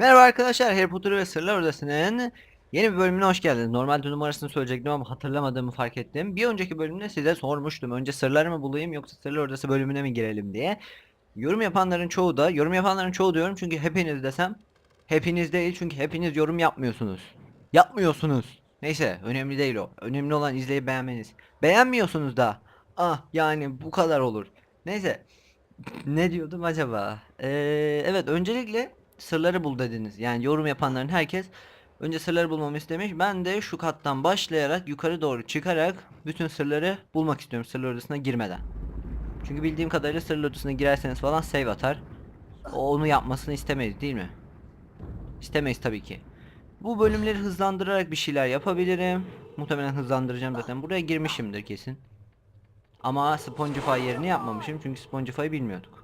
Merhaba arkadaşlar, Harry Potter ve Sırlar Odası'nın yeni bir bölümüne hoş geldiniz. Normalde numarasını söyleyecektim ama hatırlamadığımı fark ettim. Bir önceki bölümde size sormuştum. Önce sırları mı bulayım yoksa Sırlar Odası bölümüne mi girelim diye. Yorum yapanların çoğu da, yorum yapanların çoğu diyorum çünkü hepiniz desem hepiniz değil çünkü hepiniz yorum yapmıyorsunuz. Yapmıyorsunuz. Neyse, önemli değil o. Önemli olan izleyip beğenmeniz. Beğenmiyorsunuz da. Ah, yani bu kadar olur. Neyse. Ne diyordum acaba? Ee, evet öncelikle sırları bul dediniz. Yani yorum yapanların herkes önce sırları bulmamı istemiş. Ben de şu kattan başlayarak yukarı doğru çıkarak bütün sırları bulmak istiyorum sırlar odasına girmeden. Çünkü bildiğim kadarıyla sırlar odasına girerseniz falan save atar. O onu yapmasını istemeyiz değil mi? İstemeyiz tabii ki. Bu bölümleri hızlandırarak bir şeyler yapabilirim. Muhtemelen hızlandıracağım zaten. Buraya girmişimdir kesin. Ama Spongify yerini yapmamışım çünkü Spongify'ı bilmiyorduk.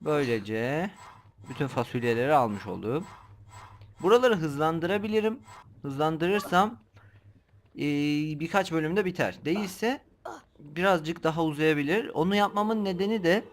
Böylece bütün fasulyeleri almış oldum. Buraları hızlandırabilirim. Hızlandırırsam eee, birkaç bölümde biter. Değilse birazcık daha uzayabilir. Onu yapmamın nedeni de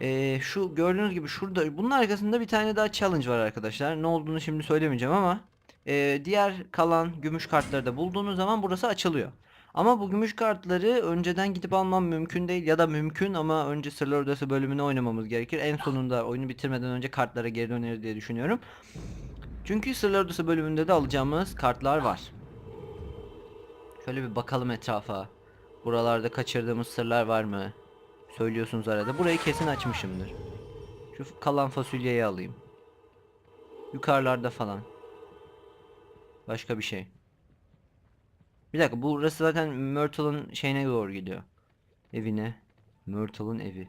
eee, şu gördüğünüz gibi şurada bunun arkasında bir tane daha challenge var arkadaşlar. Ne olduğunu şimdi söylemeyeceğim ama eee, diğer kalan gümüş kartları da bulduğunuz zaman burası açılıyor. Ama bu gümüş kartları önceden gidip almam mümkün değil ya da mümkün ama önce Sırlar Odası bölümünü oynamamız gerekir. En sonunda oyunu bitirmeden önce kartlara geri döneriz diye düşünüyorum. Çünkü Sırlar Odası bölümünde de alacağımız kartlar var. Şöyle bir bakalım etrafa. Buralarda kaçırdığımız sırlar var mı? Söylüyorsunuz arada. Burayı kesin açmışımdır. Şu kalan fasulyeyi alayım. Yukarılarda falan. Başka bir şey. Bir dakika burası zaten Myrtle'ın şeyine doğru gidiyor. Evine. Myrtle'ın evi.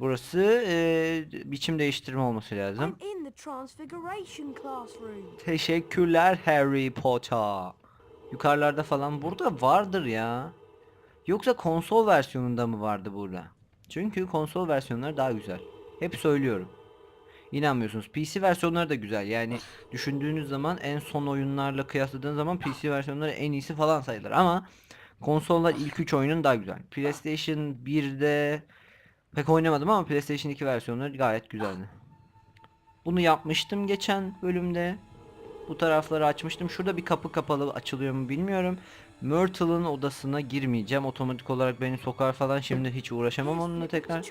Burası eee, biçim değiştirme olması lazım. Teşekkürler Harry Potter. Yukarılarda falan burada vardır ya. Yoksa konsol versiyonunda mı vardı burada? Çünkü konsol versiyonları daha güzel. Hep söylüyorum. İnanmıyorsunuz. PC versiyonları da güzel. Yani düşündüğünüz zaman en son oyunlarla kıyasladığınız zaman PC versiyonları en iyisi falan sayılır ama konsollar ilk 3 oyunun daha güzel. PlayStation 1'de pek oynamadım ama PlayStation 2 versiyonları gayet güzeldi. Bunu yapmıştım geçen bölümde. Bu tarafları açmıştım. Şurada bir kapı kapalı açılıyor mu bilmiyorum. Myrtle'ın odasına girmeyeceğim. Otomatik olarak beni sokar falan. Şimdi hiç uğraşamam onunla tekrar.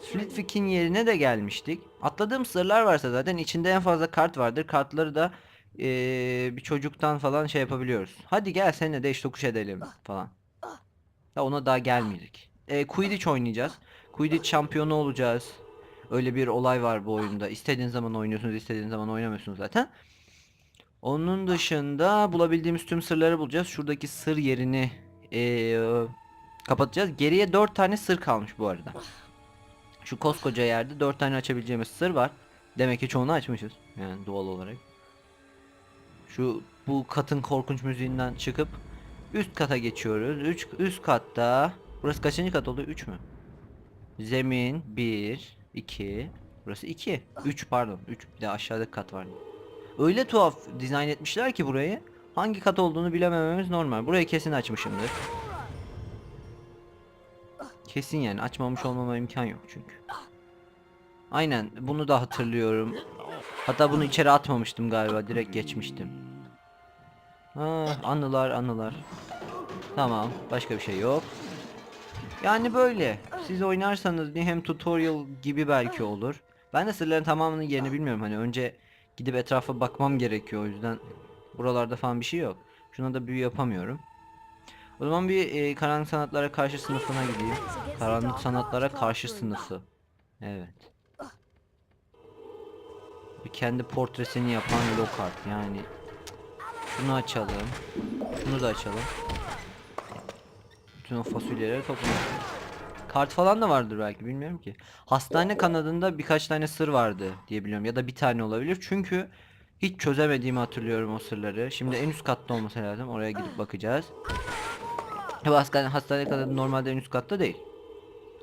Flitwick'in yerine de gelmiştik. Atladığım sırlar varsa zaten içinde en fazla kart vardır. Kartları da eee, bir çocuktan falan şey yapabiliyoruz. Hadi gel seninle de iş tokuş edelim falan. Da ona daha gelmedik. E, Quidditch oynayacağız. Quidditch şampiyonu olacağız. Öyle bir olay var bu oyunda. İstediğiniz zaman oynuyorsunuz, istediğiniz zaman oynamıyorsunuz zaten. Onun dışında bulabildiğimiz tüm sırları bulacağız. Şuradaki sır yerini eee, kapatacağız. Geriye 4 tane sır kalmış bu arada. Şu koskoca yerde 4 tane açabileceğimiz sır var. Demek ki çoğunu açmışız. Yani doğal olarak. Şu bu katın korkunç müziğinden çıkıp üst kata geçiyoruz. Üç, üst katta burası kaçıncı kat oluyor? 3 mü? Zemin 1 2 Burası 2 3 pardon 3 bir de aşağıdaki kat var. Öyle tuhaf dizayn etmişler ki burayı. Hangi kat olduğunu bilemememiz normal. Burayı kesin açmışımdır. Kesin yani açmamış olmama imkan yok çünkü. Aynen bunu da hatırlıyorum. Hatta bunu içeri atmamıştım galiba direkt geçmiştim. Ha, anılar anılar. Tamam başka bir şey yok. Yani böyle. Siz oynarsanız hem tutorial gibi belki olur. Ben de sırların tamamının yerini bilmiyorum. Hani önce gidip etrafa bakmam gerekiyor. O yüzden buralarda falan bir şey yok. Şuna da büyü yapamıyorum. O zaman bir e, karanlık sanatlara karşı sınıfına gideyim. Karanlık sanatlara karşı sınıfı. Evet. Bir kendi portresini yapan Lockhart yani. Bunu açalım. Şunu da açalım. Bütün o fasulyeleri toplayalım. Kart falan da vardır belki bilmiyorum ki. Hastane kanadında birkaç tane sır vardı diye biliyorum ya da bir tane olabilir. Çünkü hiç çözemediğimi hatırlıyorum o sırları. Şimdi en üst katta olması lazım. Oraya gidip bakacağız. Bu hastane, hastane kanadı normalde en üst katta değil.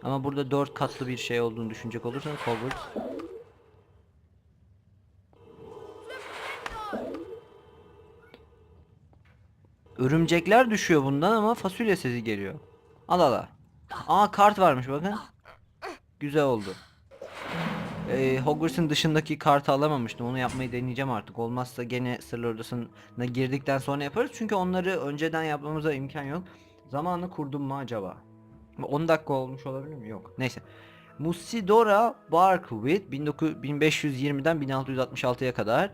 Ama burada dört katlı bir şey olduğunu düşünecek olursanız Hogwarts. Örümcekler düşüyor bundan ama fasulye sesi geliyor. Al ala. Aa kart varmış bakın. Güzel oldu. e, Hogwarts'ın dışındaki kartı alamamıştım. Onu yapmayı deneyeceğim artık. Olmazsa gene Sırlar Odası'na girdikten sonra yaparız. Çünkü onları önceden yapmamıza imkan yok. Zamanı kurdum mu acaba? 10 dakika olmuş olabilir mi? Yok. Neyse. Musidora Barkwit 19 1520'den 1666'ya kadar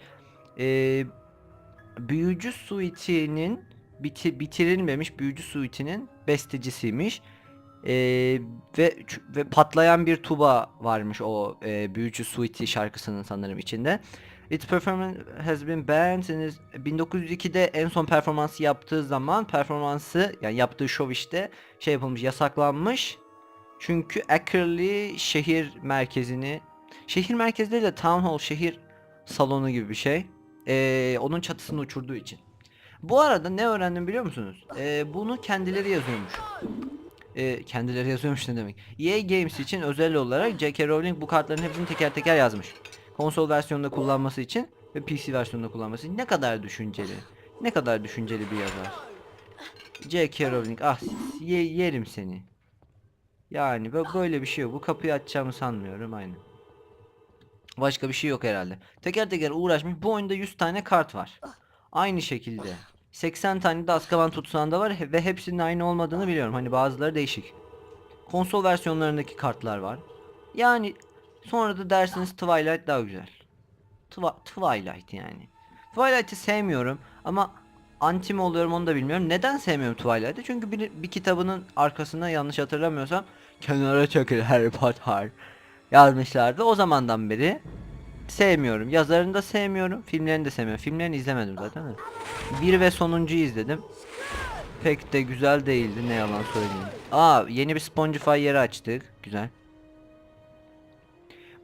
e, Büyücü Suite'nin biti- bitirilmemiş Büyücü Suite'nin bestecisiymiş. E, ve ve patlayan bir tuba varmış o e, Büyücü Suite şarkısının sanırım içinde. Its performance has been banned since 1902'de en son performansı yaptığı zaman performansı yani yaptığı şov işte şey yapılmış yasaklanmış. Çünkü Ackerley şehir merkezini şehir merkezi değil de Town Hall şehir salonu gibi bir şey. Ee, onun çatısını uçurduğu için. Bu arada ne öğrendim biliyor musunuz? Ee, bunu kendileri yazıyormuş. Ee, kendileri yazıyormuş ne demek? EA Games için özel olarak J.K. Rowling bu kartların hepsini teker teker yazmış. Konsol versiyonunda kullanması için ve PC versiyonunda kullanması için ne kadar düşünceli. Ne kadar düşünceli bir yazar. J.K. Rowling ah ye- yerim seni. Yani bö- böyle bir şey yok. Bu kapıyı açacağımı sanmıyorum aynen. Başka bir şey yok herhalde. Teker teker uğraşmış. Bu oyunda 100 tane kart var. Aynı şekilde. 80 tane de Azkaban tutsağında var ve hepsinin aynı olmadığını biliyorum. Hani bazıları değişik. Konsol versiyonlarındaki kartlar var. Yani sonra da dersiniz Twilight daha güzel. Twa- Twilight yani. Twilight'ı sevmiyorum ama anti mi oluyorum onu da bilmiyorum. Neden sevmiyorum Twilight'ı? Çünkü bir, bir kitabının arkasına yanlış hatırlamıyorsam kenara çekil Harry Potter yazmışlardı. O zamandan beri sevmiyorum. Yazarını da sevmiyorum. Filmlerini de sevmiyorum. Filmlerini izlemedim zaten. Bir ve sonuncuyu izledim. Pek de güzel değildi ne yalan söyleyeyim. Aa yeni bir Spongify yeri açtık. Güzel.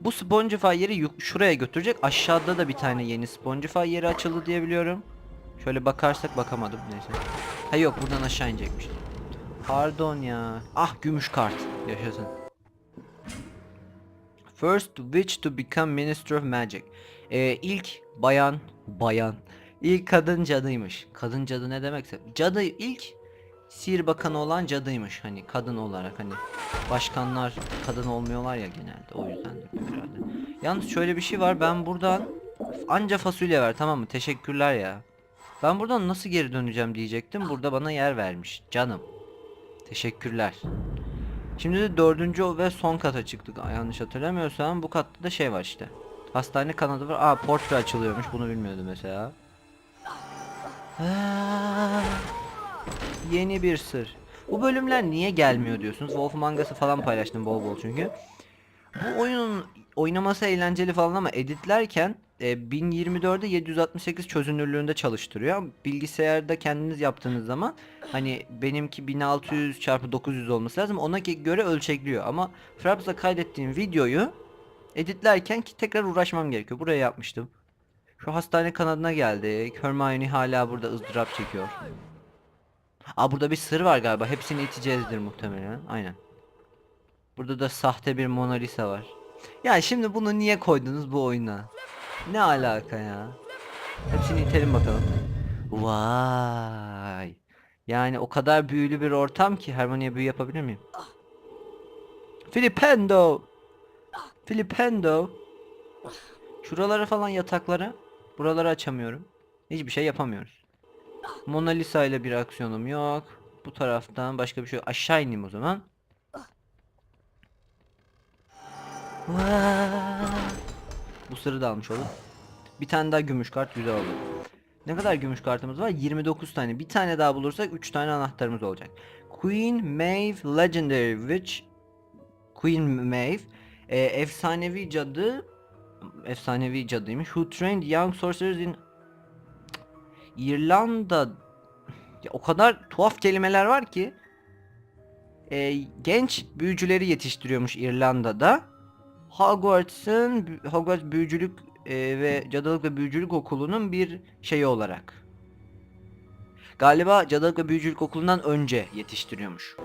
Bu Spongify yeri şuraya götürecek. Aşağıda da bir tane yeni Spongify yeri açıldı diye biliyorum. Şöyle bakarsak bakamadım neyse. Ha yok buradan aşağı inecekmiş. Pardon ya. Ah gümüş kart. Yaşasın. First witch to become Minister of Magic. Ee, ilk bayan, bayan. İlk kadın cadıymış. Kadın cadı ne demekse. Cadı ilk sihir bakanı olan cadıymış. Hani kadın olarak hani başkanlar kadın olmuyorlar ya genelde. O yüzden de herhalde. Yalnız şöyle bir şey var. Ben buradan anca fasulye ver tamam mı? Teşekkürler ya. Ben buradan nasıl geri döneceğim diyecektim. Burada bana yer vermiş. Canım. Teşekkürler. Şimdi de dördüncü ve son kata çıktık. Yanlış hatırlamıyorsam bu katta da şey var işte. Hastane kanadı var. Aa portre açılıyormuş. Bunu bilmiyordum mesela. Yeni bir sır. Bu bölümler niye gelmiyor diyorsunuz. Wolf mangası falan paylaştım bol bol çünkü. Bu oyunun oynaması eğlenceli falan ama editlerken e, 1024'de 768 çözünürlüğünde çalıştırıyor. Bilgisayarda kendiniz yaptığınız zaman hani benimki 1600 çarpı 900 olması lazım. Ona göre ölçekliyor ama Fraps'la kaydettiğim videoyu editlerken ki tekrar uğraşmam gerekiyor. Buraya yapmıştım. Şu hastane kanadına geldik. Hermione hala burada ızdırap çekiyor. Aa burada bir sır var galiba. Hepsini iteceğizdir muhtemelen. Aynen. Burada da sahte bir Mona Lisa var. Ya şimdi bunu niye koydunuz bu oyuna? Ne alaka ya? Hepsini itelim bakalım. Vay. Yani o kadar büyülü bir ortam ki Hermione'ye büyü yapabilir miyim? Filipendo. Filipendo. Şuraları falan yatakları. Buraları açamıyorum. Hiçbir şey yapamıyoruz. Mona Lisa ile bir aksiyonum yok. Bu taraftan başka bir şey. Aşağı ineyim o zaman. Vaa! Bu sırrı da almış oldum. Bir tane daha gümüş kart güzel oldu. Ne kadar gümüş kartımız var? 29 tane. Bir tane daha bulursak 3 tane anahtarımız olacak. Queen Maeve Legendary Witch Queen Maeve e, efsanevi cadı efsanevi cadıymış. Who trained young sorcerers in İrlanda Ya o kadar tuhaf kelimeler var ki e, genç büyücüleri yetiştiriyormuş İrlanda'da. Hogwarts'ın Hogwarts büyücülük e, ve cadılık ve büyücülük okulunun bir şeyi olarak. Galiba cadılık ve büyücülük okulundan önce yetiştiriyormuş.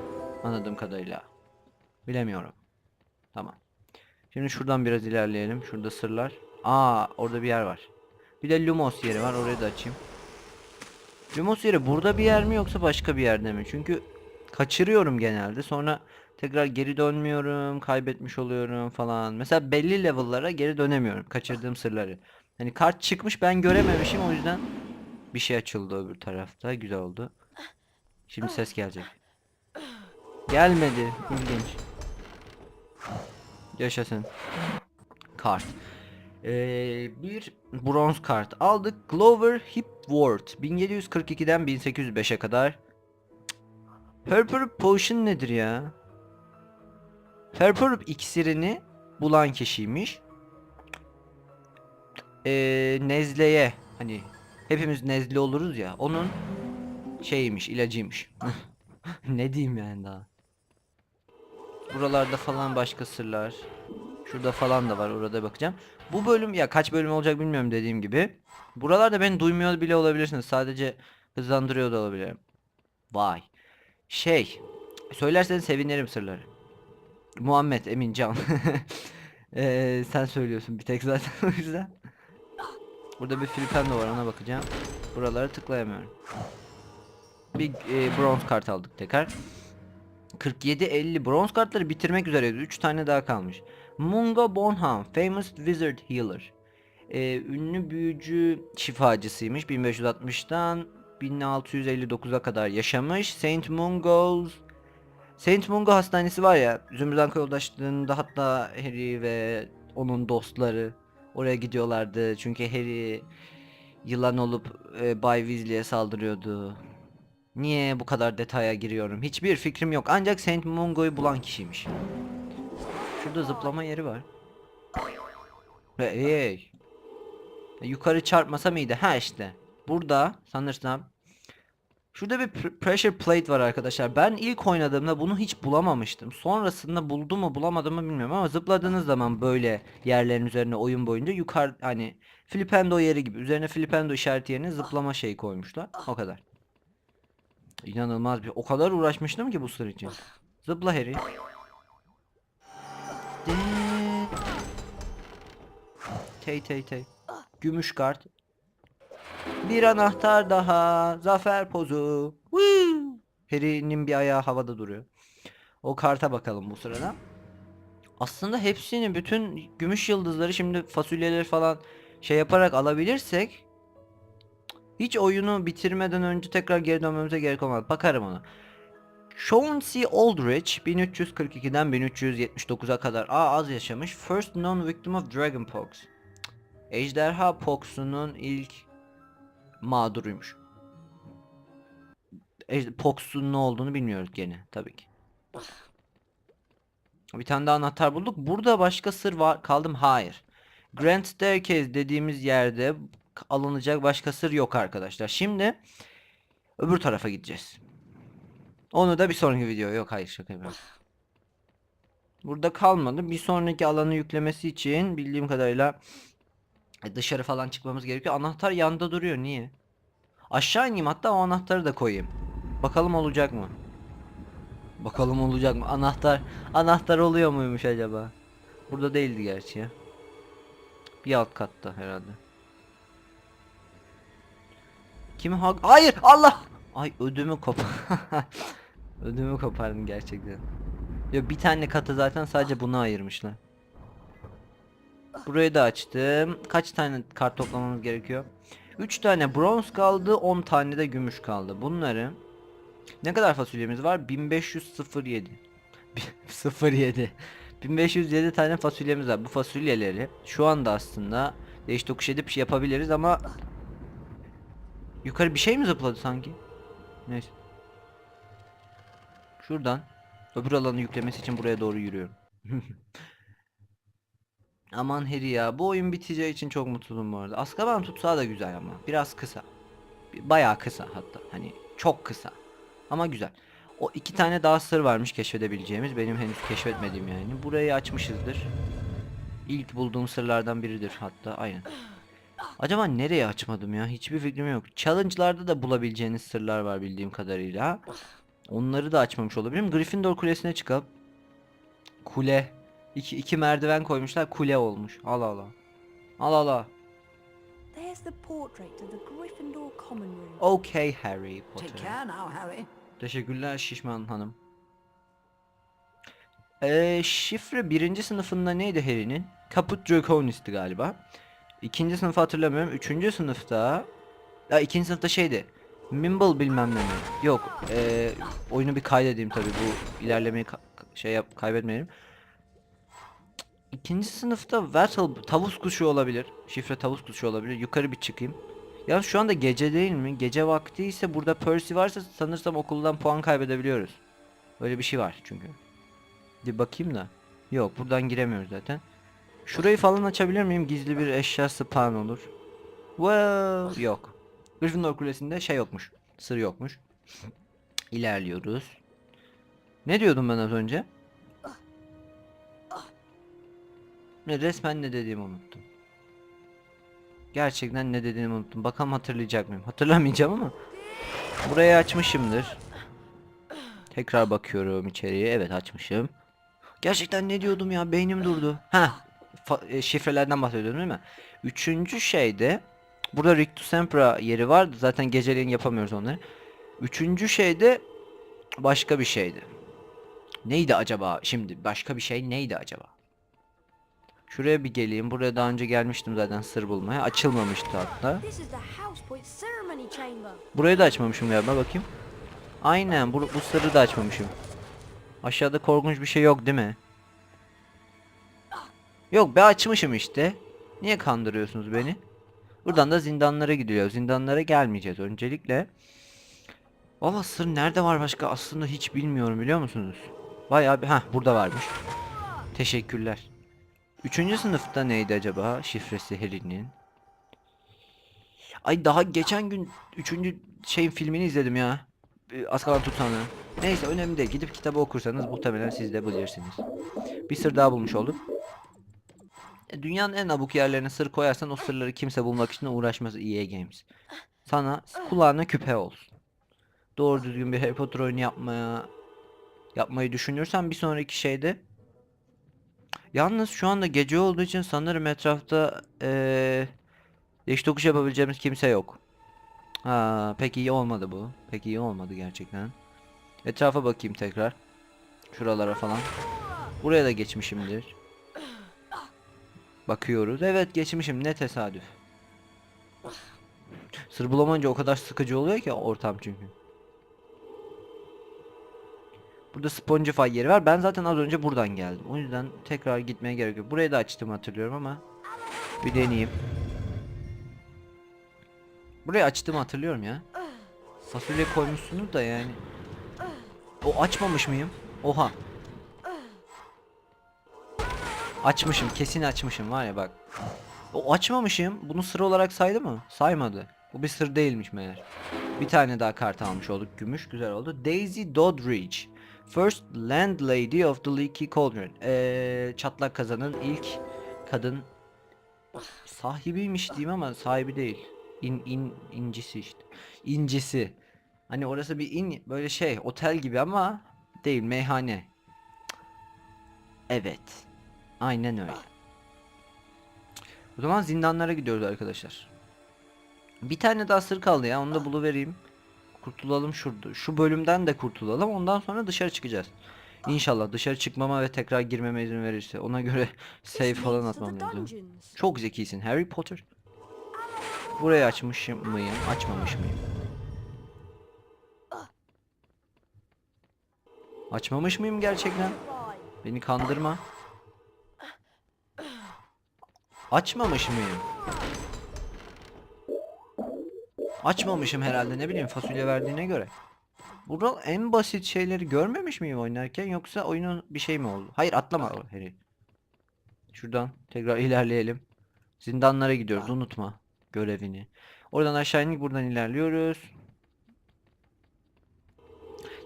Anladığım kadarıyla. Bilemiyorum. Tamam. Şimdi şuradan biraz ilerleyelim. Şurada sırlar. Aa orada bir yer var. Bir de Lumos yeri var. Orayı da açayım. Lumos yeri burada bir yer mi yoksa başka bir yerde mi? Çünkü kaçırıyorum genelde. Sonra tekrar geri dönmüyorum, kaybetmiş oluyorum falan. Mesela belli level'lara geri dönemiyorum kaçırdığım sırları. Hani kart çıkmış ben görememişim o yüzden bir şey açıldı öbür tarafta. Güzel oldu. Şimdi ses gelecek. Gelmedi. İlginç. Yaşasın. Kart. Ee, bir bronz kart aldık. Glover Hipward 1742'den 1805'e kadar. Purple Potion nedir ya? Purple iksirini bulan kişiymiş. Ee, nezleye hani hepimiz nezle oluruz ya onun şeymiş ilacıymış. ne diyeyim yani daha. Buralarda falan başka sırlar. Şurada falan da var orada bakacağım. Bu bölüm ya kaç bölüm olacak bilmiyorum dediğim gibi. Buralarda beni duymuyor bile olabilirsiniz. Sadece hızlandırıyor da olabilirim. Vay. Şey. Söylerseniz sevinirim sırları. Muhammed Emin Can. Eee, sen söylüyorsun bir tek zaten o yüzden. Burada bir Filipendo var ona bakacağım. Buralara tıklayamıyorum. Bir e, bronz kart aldık tekrar. 47-50 bronz kartları bitirmek üzereyiz. 3 tane daha kalmış. Mungo Bonham, famous wizard healer. Ee, ünlü büyücü şifacısıymış. 1560'dan 1659'a kadar yaşamış. Saint Mungo's Saint Mungo hastanesi var ya. Zümrüt yoldaşlığında hatta Harry ve onun dostları oraya gidiyorlardı. Çünkü Harry yılan olup e, Bay Weasley'e saldırıyordu. Niye bu kadar detaya giriyorum? Hiçbir fikrim yok. Ancak Saint Mungo'yu bulan kişiymiş. Şurada zıplama yeri var. Hey. E, Yukarı çarpmasa mıydı? Ha işte. Burada sanırsam. Şurada bir pr- pressure plate var arkadaşlar. Ben ilk oynadığımda bunu hiç bulamamıştım. Sonrasında buldum mu bulamadım mı bilmiyorum ama zıpladığınız zaman böyle yerlerin üzerine oyun boyunca yukarı hani flipendo yeri gibi üzerine flipendo işareti yerine zıplama şeyi koymuşlar. O kadar. İnanılmaz bir. O kadar uğraşmıştım ki bu sır için. Zıpla Harry. Tey tey tey. Gümüş kart. Bir anahtar daha. Zafer pozu. Woo! Harry'nin bir ayağı havada duruyor. O karta bakalım bu sırada. Aslında hepsini bütün gümüş yıldızları şimdi fasulyeleri falan şey yaparak alabilirsek hiç oyunu bitirmeden önce tekrar geri dönmemize gerek olmaz. Bakarım ona. Chauncey Aldrich 1342'den 1379'a kadar aa az yaşamış. First known victim of Dragonpox. Ejderha Pox'unun ilk mağduruymuş. Ej- Pox'un ne olduğunu bilmiyoruz gene tabii ki. Bir tane daha anahtar bulduk. Burada başka sır var kaldım. Hayır. Grand Staircase dediğimiz yerde alınacak başka sır yok arkadaşlar. Şimdi öbür tarafa gideceğiz. Onu da bir sonraki video yok hayır şaka yapıyorum. Burada kalmadı. Bir sonraki alanı yüklemesi için bildiğim kadarıyla dışarı falan çıkmamız gerekiyor. Anahtar yanda duruyor. Niye? Aşağı ineyim hatta o anahtarı da koyayım. Bakalım olacak mı? Bakalım olacak mı? Anahtar anahtar oluyor muymuş acaba? Burada değildi gerçi ya. Bir alt katta herhalde. Kimi hag? Hayır Allah! Ay ödümü kop. ödümü kopardım gerçekten. Ya bir tane katı zaten sadece buna ayırmışlar. Burayı da açtım. Kaç tane kart toplamamız gerekiyor? 3 tane bronz kaldı, 10 tane de gümüş kaldı. Bunları ne kadar fasulyemiz var? 1507. 07. 1507 tane fasulyemiz var. Bu fasulyeleri şu anda aslında değiş tokuş edip şey yapabiliriz ama yukarı bir şey mi zıpladı sanki? Neyse. Şuradan öbür alanı yüklemesi için buraya doğru yürüyorum. Aman Harry ya bu oyun biteceği için çok mutluyum bu arada. Azkaban tutsağı da güzel ama biraz kısa. Bayağı kısa hatta hani çok kısa. Ama güzel. O iki tane daha sır varmış keşfedebileceğimiz. Benim henüz keşfetmediğim yani. Burayı açmışızdır. İlk bulduğum sırlardan biridir hatta aynen. Acaba nereye açmadım ya? Hiçbir fikrim yok. Challenge'larda da bulabileceğiniz sırlar var bildiğim kadarıyla. Onları da açmamış olabilirim. Gryffindor kulesine çıkalım. Kule. İki, iki merdiven koymuşlar kule olmuş. Allah Allah. Allah Allah. There's the portrait of the Gryffindor common room. Okay Harry Take Potter. care now, Harry. Teşekkürler şişman hanım. Ee, şifre birinci sınıfında neydi Harry'nin? Caput Draconis'ti galiba. İkinci sınıfı hatırlamıyorum. Üçüncü sınıfta... Ya ikinci sınıfta şeydi. Mimble bilmem ne mi? Yok. ee, oyunu bir kaydedeyim tabi bu ilerlemeyi ka- şey yap kaybetmeyelim. İkinci sınıfta Wattle tavus kuşu olabilir. Şifre tavus kuşu olabilir. Yukarı bir çıkayım. Ya şu anda gece değil mi? Gece vakti ise burada Percy varsa sanırsam okuldan puan kaybedebiliyoruz. Öyle bir şey var çünkü. Bir bakayım da. Yok buradan giremiyoruz zaten. Şurayı falan açabilir miyim? Gizli bir eşya spawn olur. Wow, yok. Gryffindor Kulesi'nde şey yokmuş. Sır yokmuş. İlerliyoruz. Ne diyordum ben az önce? Ne resmen ne dediğimi unuttum. Gerçekten ne dediğimi unuttum. Bakalım hatırlayacak mıyım? Hatırlamayacağım ama. Burayı açmışımdır. Tekrar bakıyorum içeriye. Evet açmışım. Gerçekten ne diyordum ya? Beynim durdu. Ha, şifrelerden bahsediyordum değil mi? Üçüncü şeyde burada Rictus Sempra yeri vardı. Zaten geceleyin yapamıyoruz onları. Üçüncü şeyde başka bir şeydi. Neydi acaba? Şimdi başka bir şey neydi acaba? Şuraya bir geleyim. Buraya daha önce gelmiştim zaten sır bulmaya. Açılmamıştı hatta. Burayı da açmamışım galiba bakayım. Aynen bu, bu sırrı da açmamışım. Aşağıda korkunç bir şey yok değil mi? Yok be açmışım işte. Niye kandırıyorsunuz beni? Buradan da zindanlara gidiyor. Zindanlara gelmeyeceğiz öncelikle. Valla sır nerede var başka aslında hiç bilmiyorum biliyor musunuz? Bayağı bir ha burada varmış. Teşekkürler. Üçüncü sınıfta neydi acaba şifresi Helen'in? Ay daha geçen gün üçüncü şeyin filmini izledim ya. Azkaban Tutanı. Neyse önemli değil. Gidip kitabı okursanız muhtemelen siz de bilirsiniz. Bir sır daha bulmuş olduk. E, Dünyanın en abuk yerlerine sır koyarsan o sırları kimse bulmak için uğraşmaz EA Games. Sana kulağına küpe olsun. Doğru düzgün bir Harry Potter oyunu yapmaya yapmayı düşünürsen bir sonraki şeyde Yalnız şu anda gece olduğu için sanırım etrafta eee değiş tokuş yapabileceğimiz kimse yok. Ha, pek iyi olmadı bu. Pek iyi olmadı gerçekten. Etrafa bakayım tekrar. Şuralara falan. Buraya da geçmişimdir. Bakıyoruz. Evet geçmişim. Ne tesadüf. Sır bulamayınca o kadar sıkıcı oluyor ki ortam çünkü. Burada Spongify yeri var. Ben zaten az önce buradan geldim. O yüzden tekrar gitmeye gerek yok. Burayı da açtım hatırlıyorum ama bir deneyeyim. Burayı açtım hatırlıyorum ya. Fasulye koymuşsunuz da yani. O açmamış mıyım? Oha. Açmışım. Kesin açmışım var ya bak. O açmamışım. Bunu sır olarak saydı mı? Saymadı. Bu bir sır değilmiş meğer. Bir tane daha kart almış olduk. Gümüş. Güzel oldu. Daisy Doddridge. First Landlady of the Leaky Cauldron. Ee, çatlak kazanın ilk kadın sahibiymiş diyeyim ama sahibi değil. İn, in, incisi işte. İncisi. Hani orası bir in böyle şey otel gibi ama değil meyhane. Evet. Aynen öyle. O zaman zindanlara gidiyoruz arkadaşlar. Bir tane daha sır kaldı ya onu da buluvereyim. Kurtulalım şurada. Şu bölümden de kurtulalım. Ondan sonra dışarı çıkacağız. İnşallah dışarı çıkmama ve tekrar girmeme izin verirse. Ona göre save falan atmam lazım. Çok zekisin Harry Potter. Burayı açmışım mıyım? Açmamış mıyım? Açmamış mıyım gerçekten? Beni kandırma. Açmamış mıyım? Açmamışım herhalde ne bileyim fasulye verdiğine göre. Burada en basit şeyleri görmemiş miyim oynarken yoksa oyunun bir şey mi oldu? Hayır atlama Harry. Şuradan tekrar ilerleyelim. Zindanlara gidiyoruz unutma görevini. Oradan aşağı indik buradan ilerliyoruz.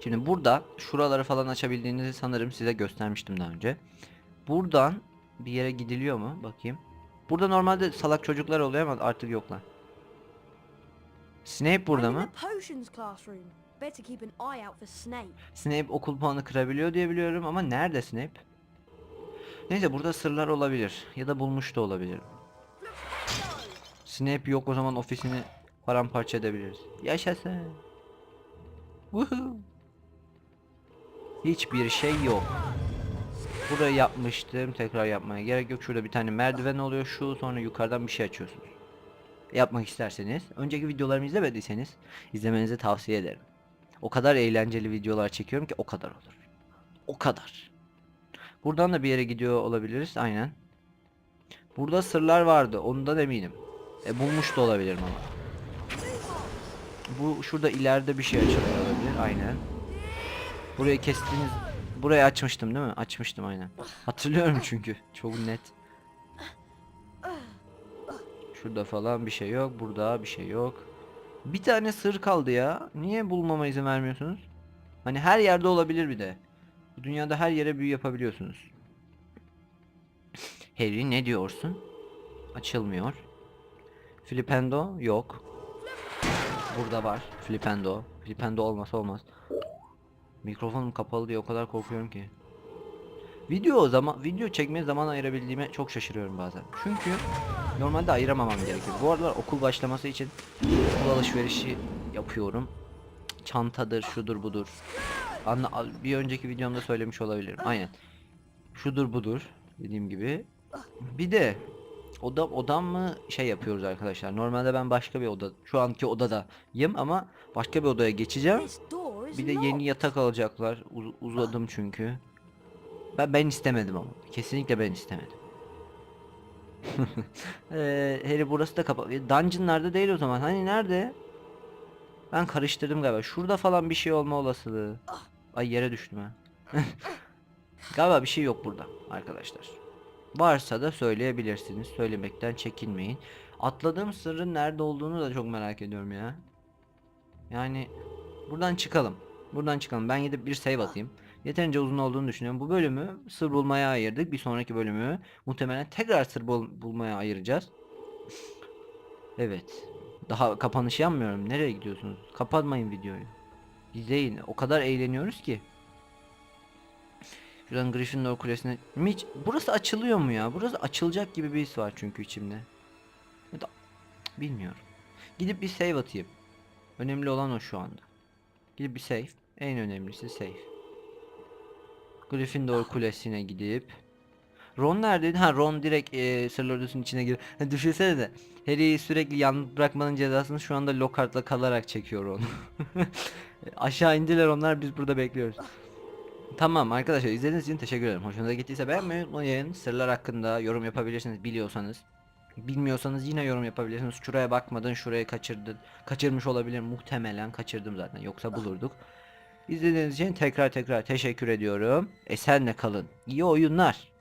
Şimdi burada şuraları falan açabildiğinizi sanırım size göstermiştim daha önce. Buradan bir yere gidiliyor mu? Bakayım. Burada normalde salak çocuklar oluyor ama artık yoklar. Snape burada mı? the potions classroom. Better keep an eye out for Snape. Snape okul puanı kırabiliyor diye biliyorum ama nerede Snape? Neyse burada sırlar olabilir ya da bulmuş da olabilir. Snape yok o zaman ofisini paramparça edebiliriz. Yaşasın. Woohoo. Hiçbir şey yok. Burayı yapmıştım. Tekrar yapmaya gerek yok. Şurada bir tane merdiven oluyor. Şu sonra yukarıdan bir şey açıyorsunuz. Yapmak isterseniz. Önceki videolarımı izlemediyseniz izlemenizi tavsiye ederim. O kadar eğlenceli videolar çekiyorum ki o kadar olur. O kadar. Buradan da bir yere gidiyor olabiliriz. Aynen. Burada sırlar vardı. Ondan eminim. E bulmuş da olabilirim ama. Bu şurada ileride bir şey açılıyor olabilir. Aynen. Burayı kestiğiniz burayı açmıştım değil mi? Açmıştım aynen. Hatırlıyorum çünkü. Çok net. Şurada falan bir şey yok. Burada bir şey yok. Bir tane sır kaldı ya. Niye bulmama izin vermiyorsunuz? Hani her yerde olabilir bir de. Bu dünyada her yere büyü yapabiliyorsunuz. Harry ne diyorsun? Açılmıyor. Flipendo yok. Burada var. Flipendo. Flipendo olmasa olmaz. Mikrofonum kapalı diye o kadar korkuyorum ki. Video zaman video çekmeye zaman ayırabildiğime çok şaşırıyorum bazen. Çünkü normalde ayıramamam gerekiyor. Bu aralar okul başlaması için okul alışverişi yapıyorum. Çantadır, şudur budur. Anla bir önceki videomda söylemiş olabilirim. Aynen. Şudur budur dediğim gibi. Bir de oda odam mı şey yapıyoruz arkadaşlar. Normalde ben başka bir oda şu anki odadayım ama başka bir odaya geçeceğim. Bir de yeni yatak alacaklar. Uz- uzadım çünkü. Ben ben istemedim ama. Kesinlikle ben istemedim. Eee Harry burası da kapalı. Dungeon'larda değil o zaman. Hani nerede? Ben karıştırdım galiba. Şurada falan bir şey olma olasılığı. Ay yere düştüm ha. galiba bir şey yok burada arkadaşlar. Varsa da söyleyebilirsiniz. Söylemekten çekinmeyin. Atladığım sırrın nerede olduğunu da çok merak ediyorum ya. Yani buradan çıkalım. Buradan çıkalım. Ben gidip bir save atayım. Yeterince uzun olduğunu düşünüyorum. Bu bölümü sır bulmaya ayırdık. Bir sonraki bölümü muhtemelen tekrar sır bul- bulmaya ayıracağız. Evet. Daha kapanış yapmıyorum. Nereye gidiyorsunuz? Kapatmayın videoyu. İzleyin. O kadar eğleniyoruz ki. Şuradan Gryffindor Kulesi'ne... Hiç... Burası açılıyor mu ya? Burası açılacak gibi bir his var çünkü içimde. Ya da... Bilmiyorum. Gidip bir save atayım. Önemli olan o şu anda. Gidip bir save. En önemlisi save. Gryffindor Kulesi'ne gidip Ron neredeydi? Ha Ron direkt eee Sırlar Odası'nın içine gir. Düşünsene de Harry'i sürekli yalnız bırakmanın cezasını şu anda Lockhart'la kalarak çekiyor Ron. Aşağı indiler onlar biz burada bekliyoruz. Tamam arkadaşlar izlediğiniz için teşekkür ederim. Hoşunuza gittiyse beğenmeyi unutmayın. Sırlar hakkında yorum yapabilirsiniz biliyorsanız. Bilmiyorsanız yine yorum yapabilirsiniz. Şuraya bakmadın, şurayı kaçırdın. Kaçırmış olabilir muhtemelen. Kaçırdım zaten. Yoksa bulurduk. İzlediğiniz için tekrar tekrar teşekkür ediyorum. Esenle kalın. İyi oyunlar.